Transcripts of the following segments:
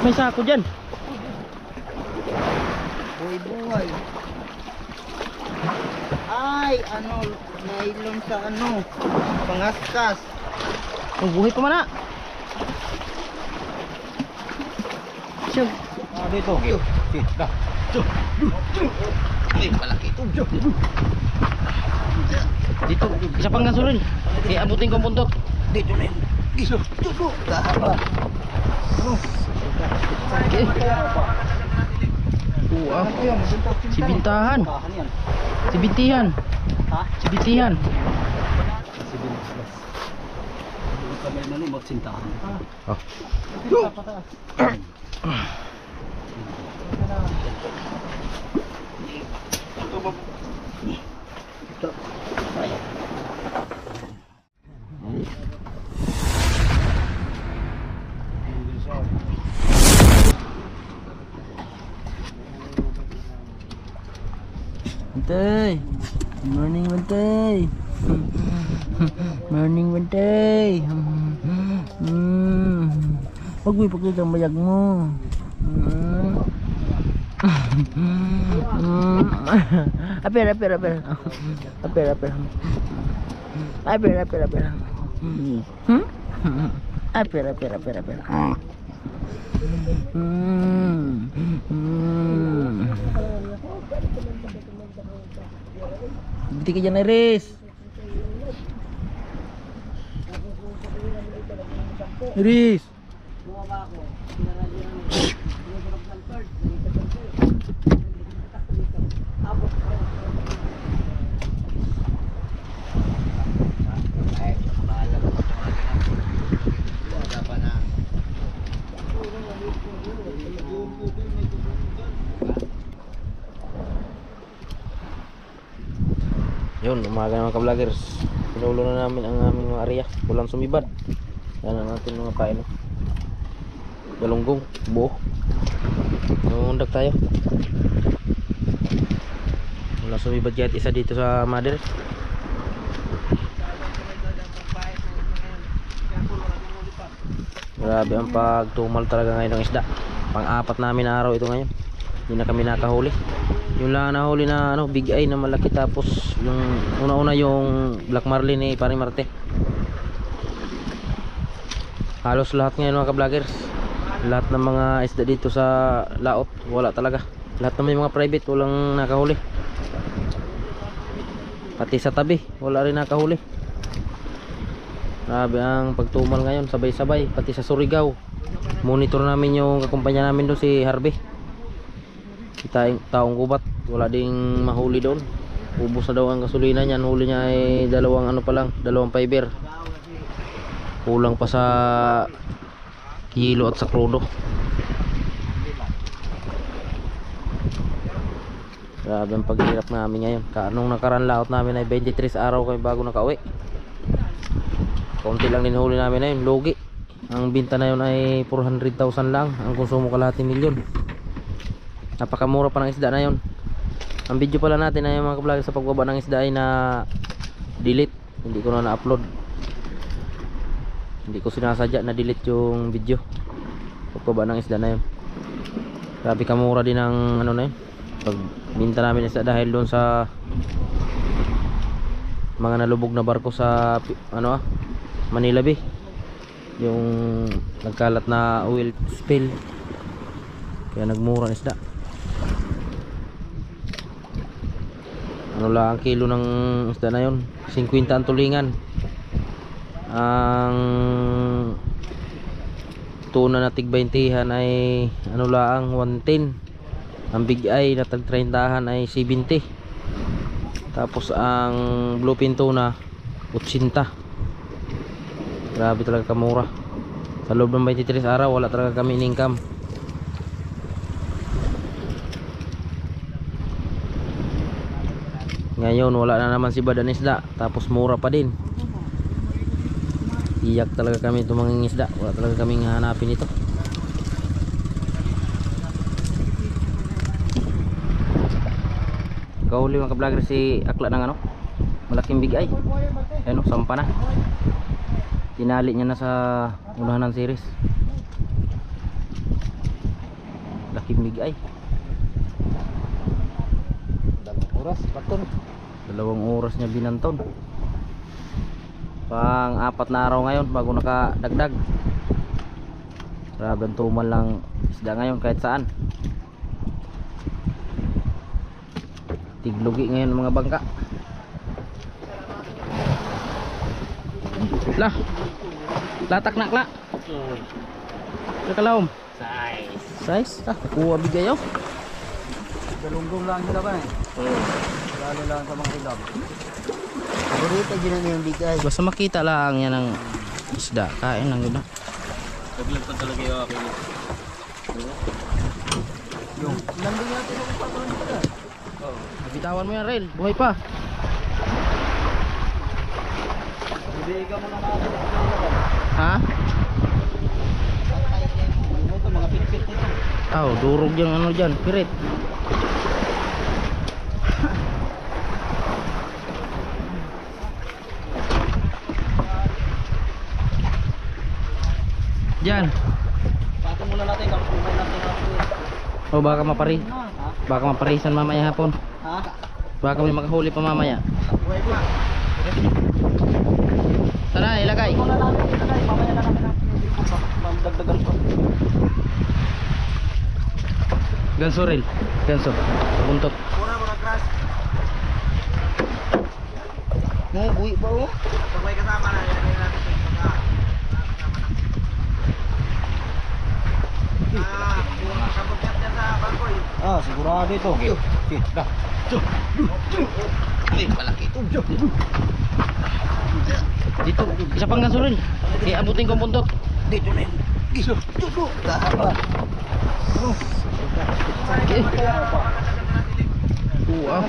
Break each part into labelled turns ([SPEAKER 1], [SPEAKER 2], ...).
[SPEAKER 1] May sako dyan.
[SPEAKER 2] Buhay buhay. Ay, ano, nailon sa ano, pangaskas.
[SPEAKER 1] Ang buhay pa man na. Siya.
[SPEAKER 3] Ah, dito. Sit, da.
[SPEAKER 2] Ay, malaki ito.
[SPEAKER 1] Dito. Isa pang gasolin. Eh, abutin ko ang puntot.
[SPEAKER 2] Dito na yun. Dito, dito. Dahaba.
[SPEAKER 1] Okay. Wow. Si Bintahan. Si Bintihan.
[SPEAKER 2] Ha?
[SPEAKER 1] Si Bintihan.
[SPEAKER 2] Si. Doon kami na rin magsintahan.
[SPEAKER 1] Oh. Bantay. Good morning, Bantay. morning, Bantay. Mm. Huwag mo ipagkita ang bayag mo. Mm. Aper, aper, aper. Aper, aper. Aper, aper, aper. Hmm? Aper, aper, aper, aper. Mm. Mm. Berhenti ka dyan, Iris. Iris.
[SPEAKER 2] Ay,
[SPEAKER 1] Yun, umaga na mga ka-vloggers. Pinulo na namin ang aming mga area. Walang sumibad. Yan na natin mga paino. Galunggong, buo. Nangundag tayo. Wala sumibad kahit isa dito sa mother. Grabe ang pagtumal talaga ngayon ng isda. Pang-apat namin na araw ito ngayon. Hindi na kami nakahuli. Yung lang nahuli na ano, big eye na malaki tapos yung una-una yung black marlin ni Pare Marte. Halos lahat ngayon mga ka-vloggers. Lahat ng mga isda dito sa laot, wala talaga. Lahat ng may mga private walang nakahuli. Pati sa tabi, wala rin nakahuli. Grabe ang pagtumal ngayon, sabay-sabay, pati sa Surigao. Monitor namin yung kakumpanya namin doon si Harvey. Kita taong gubat, wala ding mahuli doon. Ubus na daw ang gasolina niyan, huli niya ay dalawang ano pa lang, dalawang fiber. Kulang pa sa kilo at sa krudo. Grabe ang paghirap namin ngayon. Ka nung nakaraan laot namin ay 23 araw kami bago nakauwi. Konti lang din namin na yun, logi. Ang binta na yun ay 400,000 lang. Ang konsumo kalahati milyon. Napakamura pa ng isda na yun. Ang video pala natin ay mga kablog sa pagbaba ng isda ay na delete. Hindi ko na na-upload. Hindi ko sinasadya na delete yung video. Pagbaba ng isda na yun. Grabe kamura din ang ano na yun. Pag binta namin isda dahil doon sa mga nalubog na barko sa ano ah Manila Bay yung nagkalat na oil spill kaya nagmura ang isda ano lang ang kilo ng isda na yun? 50 ang tulingan. Ang tuna na tig 20 ay ano lang 110 ang big eye na tag 30 ay 70 tapos ang bluefin tuna 80 grabe talaga kamura. Sa loob ng 23 araw wala talaga kami income ngayon wala na naman si Badan isda. Tapos mura pa din. Iyak talaga kami itong mga isda. Wala talaga kaming hanapin ito. Kahuli mga ka-vlogger si akla ng ano? Malaking big eye ano sampa na. Tinali niya na sa unahan ng series. Laking bigay.
[SPEAKER 3] Oras, baton.
[SPEAKER 1] Dalawang oras niya binanton pang apat na araw ngayon bago nakadagdag grabe ang tumal lang isda ngayon kahit saan tiglugi ngayon mga bangka lah latak nak la Kalawom.
[SPEAKER 3] Size.
[SPEAKER 1] Size? Ah, kuha bigay oh.
[SPEAKER 3] Galunggong lang sila ba eh. Lalo lang sa mga ilab.
[SPEAKER 2] Paborito na yung bigay.
[SPEAKER 1] Basta makita lang yan ang isda. Kain lang yun ah.
[SPEAKER 2] Naglag pa talaga yung akin.
[SPEAKER 3] Yung landing natin yung patron nila.
[SPEAKER 1] Bitawan mo yan, Rail. Buhay pa.
[SPEAKER 3] Bibigyan mo na natin.
[SPEAKER 1] Ha?
[SPEAKER 3] Ano ito, mga pitpit nito.
[SPEAKER 1] Oh, durog yung ano dyan. Pirit. Diyan.
[SPEAKER 3] Patong muna natin, kapunan natin natin.
[SPEAKER 1] O baka mapari. Baka maparisan mamaya hapon.
[SPEAKER 3] Ha?
[SPEAKER 1] Baka may makahuli pa mamaya.
[SPEAKER 3] Pa.
[SPEAKER 1] Tara, ilagay.
[SPEAKER 3] Muna natin guys, mamaya na natin. Mamdagdagan pa.
[SPEAKER 1] Ganso, Rail. Ganso. Buntot.
[SPEAKER 3] Muna mga crush.
[SPEAKER 2] Mo, buwi ba oh?
[SPEAKER 3] Pag may kasama na, ilagay natin sa mga... Ah. Ah, sigurado ito. Sit, dah.
[SPEAKER 2] Ay, malaki ito.
[SPEAKER 1] Dito. Isa pang Rail. Kaya abutin ko ang buntot.
[SPEAKER 2] Dito na yun. Dito. Tahaba.
[SPEAKER 1] Okay. Wow.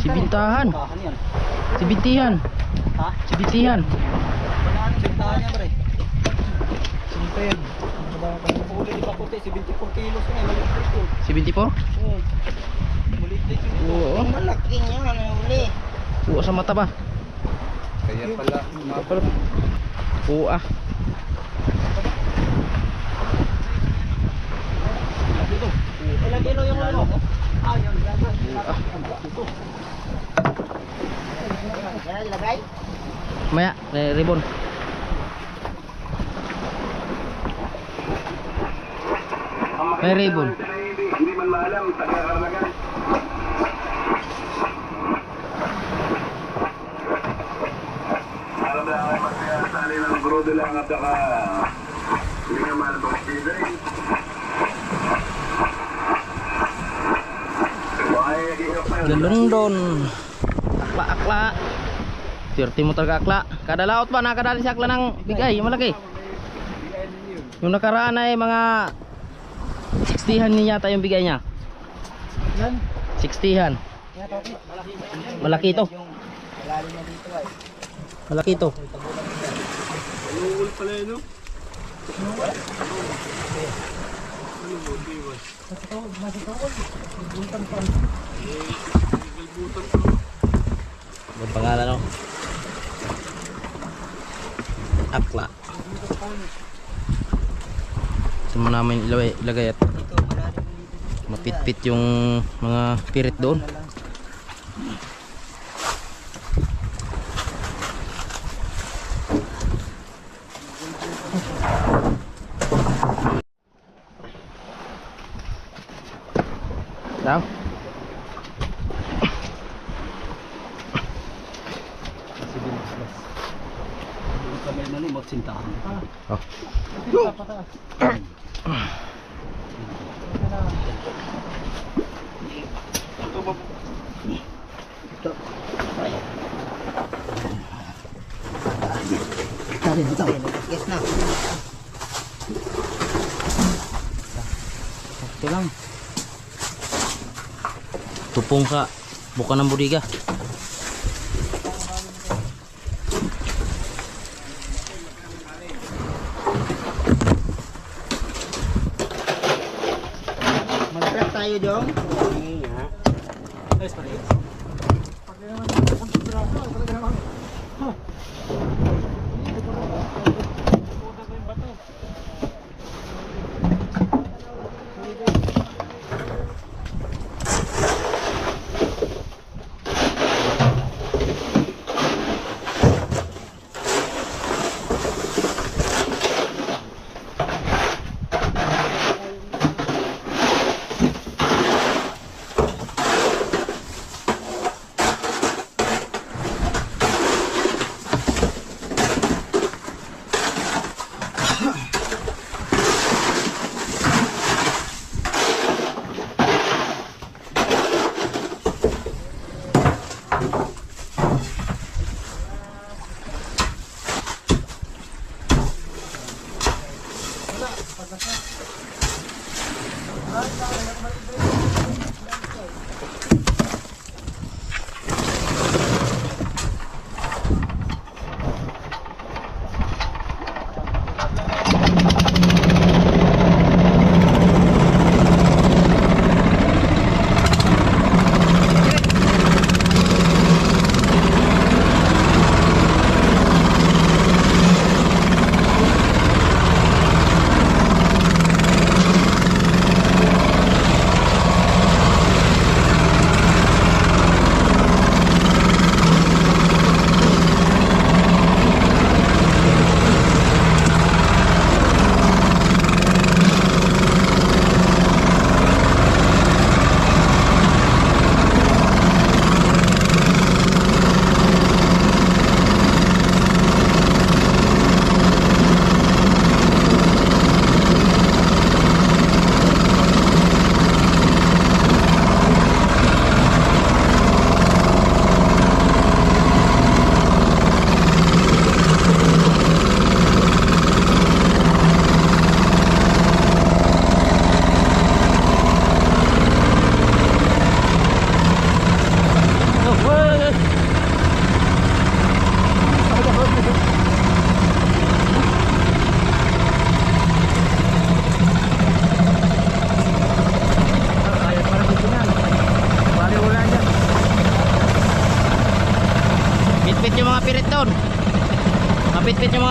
[SPEAKER 1] Si Bintahan. Si Bintihan.
[SPEAKER 3] Ha?
[SPEAKER 1] Si Bintihan.
[SPEAKER 3] Banaan, sintahan niya pre. Sintahan. Huli di pa puti, 74 kilos na, maliit yun.
[SPEAKER 1] Si 24?
[SPEAKER 3] Oo. Maliit yun ito.
[SPEAKER 1] Oo.
[SPEAKER 2] Malaki niya, ano yung uli.
[SPEAKER 1] Kuha sa mata ba?
[SPEAKER 3] Kaya pala,
[SPEAKER 1] Kuha.
[SPEAKER 3] Ilang kilo yung ano? Ah, yun.
[SPEAKER 2] Yan, lagay.
[SPEAKER 1] Maya, ribbon. May ribbon.
[SPEAKER 4] Hindi man maalam, taga-karnagan. Alam na ako magkasali ng grudo lang at saka hindi nga maalam ang speeder. Why, hirap na yun.
[SPEAKER 1] Galundon. Akla, akla. Swerte mo talaga akla. Kada laot ba nakadali sa akla ng bigay, malaki. Yung nakaraan ay mga 60han niya yata yung bigay niya.
[SPEAKER 3] Yan.
[SPEAKER 1] 60han. Malaki ito.
[SPEAKER 2] Malalim na dito ay.
[SPEAKER 1] Malaki ito. Ang pangalan no? Akla. Saan mo namin ilagay, at. Mapitpit yung mga pirit doon.
[SPEAKER 3] Yung kamay na ni magsintahan.
[SPEAKER 1] Oh.
[SPEAKER 2] Tari dito. Yes na.
[SPEAKER 1] Ito lang. Tupong sa buka ng budiga.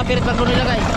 [SPEAKER 1] Pirit pag doon nilagay. Meron.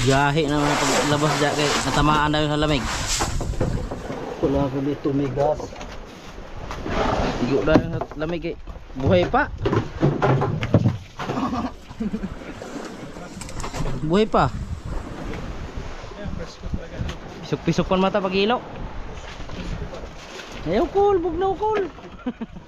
[SPEAKER 1] Gahi naman paglabas dyan kay natamaan daw yung sa lamig.
[SPEAKER 3] Wala ko dito may gas.
[SPEAKER 1] Tigo daw yung sa lamig kay buhay pa. buhay pa. Pisok-pisok pa ang mata pag ilaw. Ayaw cool, bugnaw cool.